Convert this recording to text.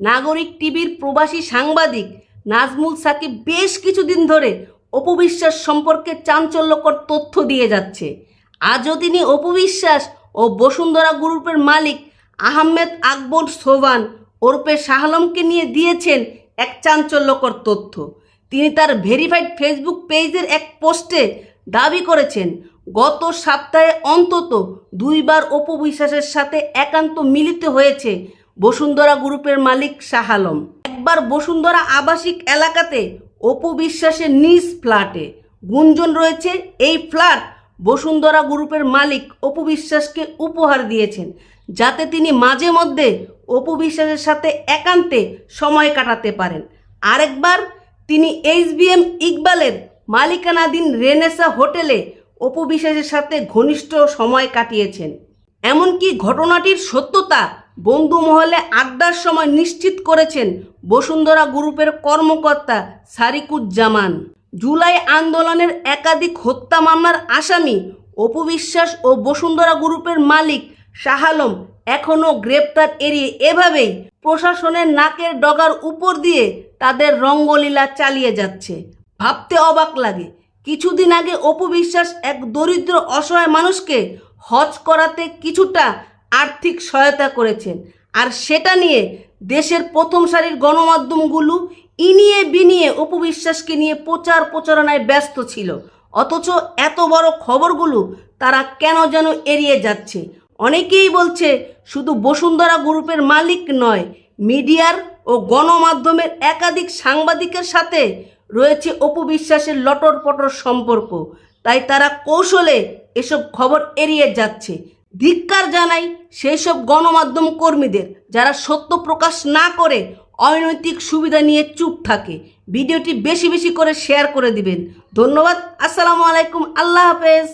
নাগরিক টিভির প্রবাসী সাংবাদিক নাজমুল সাকিব বেশ কিছুদিন ধরে অপবিশ্বাস সম্পর্কে চাঞ্চল্যকর তথ্য দিয়ে যাচ্ছে। আজও তিনি অপবিশ্বাস ও বসুন্ধরা গ্রুপের মালিক আহমেদ আকবর সোভান ওরপে শাহলমকে নিয়ে দিয়েছেন এক চাঞ্চল্যকর তথ্য। তিনি তার ভেরিফাইড ফেসবুক পেজের এক পোস্টে দাবি করেছেন, গত সপ্তাহে অন্তত দুইবার অপবিশ্বাসের সাথে একান্ত মিলিত হয়েছে বসুন্ধরা গ্রুপের মালিক শাহ আলম। একবার বসুন্ধরা আবাসিক এলাকাতে অপু বিশ্বাসের নিজ ফ্ল্যাটে গুঞ্জন রয়েছে, এই ফ্ল্যাট বসুন্ধরা গ্রুপের মালিক অপু বিশ্বাসকে উপহার দিয়েছেন, যাতে তিনি মাঝে মধ্যে অপু বিশ্বাসের সাথে একান্তে সময় কাটাতে পারেন। আরেকবার তিনি এইচবিএম ইকবালের মালিকানাধীন রেনেসা হোটেলে অপু বিশ্বাসের সাথে ঘনিষ্ঠ সময় কাটিয়েছেন। এমনকি ঘটনাটির সত্যতা বন্ধু মহলে আড্ডার সময় নিশ্চিত করেছেন বসুন্ধরা গ্রুপের কর্মকর্তা সারিকুজ্জামান। জুলাই আন্দোলনের একাধিক হত্যা মামলার আসামি অপু বিশ্বাস ও বসুন্ধরা গ্রুপের মালিক শাহ আলম এখনও গ্রেপ্তার এড়িয়ে এভাবেই প্রশাসনের নাকের ডগার উপর দিয়ে তাদের রঙ্গলীলা চালিয়ে যাচ্ছে। ভাবতে অবাক লাগে, কিছুদিন আগে অপু বিশ্বাস এক দরিদ্র অসহায় মানুষকে হজ করাতে কিছুটা আর্থিক সহায়তা করেছেন। আর সেটা নিয়ে দেশের প্রথম সারির গণমাধ্যমগুলো ইনিয়ে বিনিয়ে অপু বিশ্বাসকে নিয়ে প্রচার প্রচারণায় ব্যস্ত ছিল। অথচ এত বড় খবরগুলো তারা কেন যেন এড়িয়ে যাচ্ছে? অনেকেই বলছে, শুধু বসুন্ধরা গ্রুপের মালিক নয়, মিডিয়ার ও গণমাধ্যমের একাধিক সাংবাদিকের সাথে রয়েছে অপবিশ্বাসের লটর পটর সম্পর্ক। তাই তারা কৌশলে এসব খবর এড়িয়ে যাচ্ছে। ধিক্কার জানাই সেই সব গণমাধ্যম কর্মীদের যারা সত্য প্রকাশ না করে অনৈতিক সুবিধা নিয়ে চুপ থাকে। ভিডিওটি বেশি বেশি করে শেয়ার করে দিবেন। ধন্যবাদ। আসসালামু আলাইকুম। আল্লাহ হাফেজ।